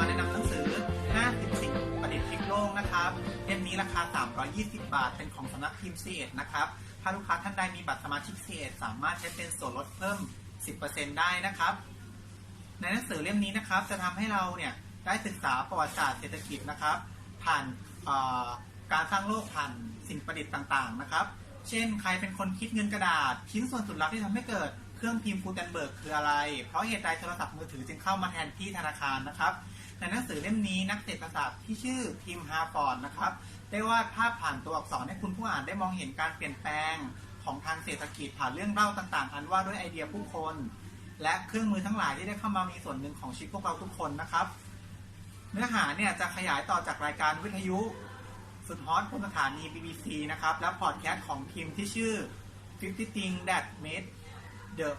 มาแนะนำหนังสือ 50 สิ่งประดิษฐ์ทิกโลกนะครับเล่มนี้ราคา 320 บาท เป็นของสำนักพิมพ์ c ีเอ็ดนะครับ ถ้าลูกค้าท่านใดมีบัตรสมาชิก c ีเอ็ดสามารถใช้เป็นส่วนลดเพิ่ม 10%ได้นะครับ ในหนังสือเล่มนี้นะครับ จะทำให้เราเนี่ยได้ศึกษาประวัติศาสตร์เศรษฐกิจนะครับ ผ่านการสร้างโลกผ่านสิ่งประดิษฐ์ต่างๆนะครับ เช่น ใครเป็นคนคิดเงินกระดาษ ชิ้นส่วนสุดลับที่ทำให้เกิด เครื่องพิมพ์กูเทนเบิร์กคืออะไร เพราะเหตุใดโทรศัพท์มือถือจึงเข้ามาแทนที่ธนาคารนะครับในหนังสือเล่มนี้นักเศรษฐศาสตร์ที่ชื่อทีมฮาร์ฟอร์ดนะครับได้วาดภาพผ่านตัวอักษรให้คุณผู้อ่านได้มองเห็นการเปลี่ยนแปลงของทางเศรษฐกิจผ่านเรื่องเล่าต่างๆ อันว่าด้วยไอเดียผู้คน และเครื่องมือทั้งหลายที่ได้เข้ามามีส่วนหนึ่งของชีวิตพวกเราทุกคนนะครับ เนื้อหาเนี่ยจะขยายต่อจากรายการวิทยุสุดฮอตบนสถานี BBC นะครับและพอดแคสต์ของทีมที่ชื่อ50 Things That Made the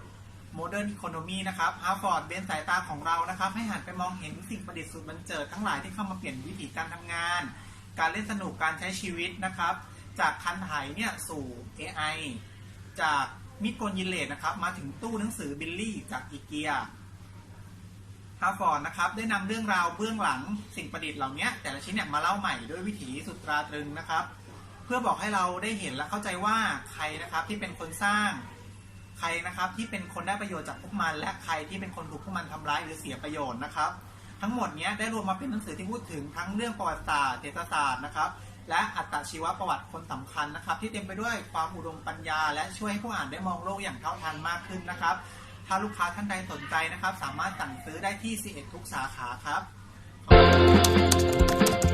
Modern Economy นะครับฮาฟอร์ดเบนสายตาของเรานะครับ ให้หันไปมองเห็นสิ่งประดิษฐ์สุดบันเจิดทั้งหลายที่เข้ามาเปลี่ยนวิถีการทำงาน การเล่นสนุกการใช้ชีวิตนะครับ จากคันไถเนี่ยสู่ AI จากมิดโกนยินเลตนะครับ มาถึงตู้หนังสือบิลลี่จากอีเกียฮาฟอร์ดนะครับได้นำเรื่องราวเบื้องหลังสิ่งประดิษฐ์เหล่านี้แต่ละชิ้นเนี่ยมาเล่าใหม่ด้วยวิถีสุดตราตรึงนะครับ เพื่อบอกให้เราได้เห็นและเข้าใจว่าใครนะครับที่เป็นคนสร้าง ใครนะครับที่เป็นคนได้ประโยชน์จากพวกมันและใครที่เป็นคนถูกพวกมันทำร้ายหรือเสียประโยชน์นะครับ ทั้งหมดนี้ได้รวมมาเป็นหนังสือที่พูดถึงทั้งเรื่องประวัติศาสตร์เศรษฐศาสตร์นะครับและอัตชีวประวัติคนสำคัญนะครับ ที่เต็มไปด้วยความอุดมปัญญา และช่วยให้ผู้อ่านได้มองโลกอย่างเท่าทันมากขึ้นนะครับ ถ้าลูกค้าท่านใดสนใจนะครับ สามารถสั่งซื้อได้ที่ C1 ทุกสาขาครับ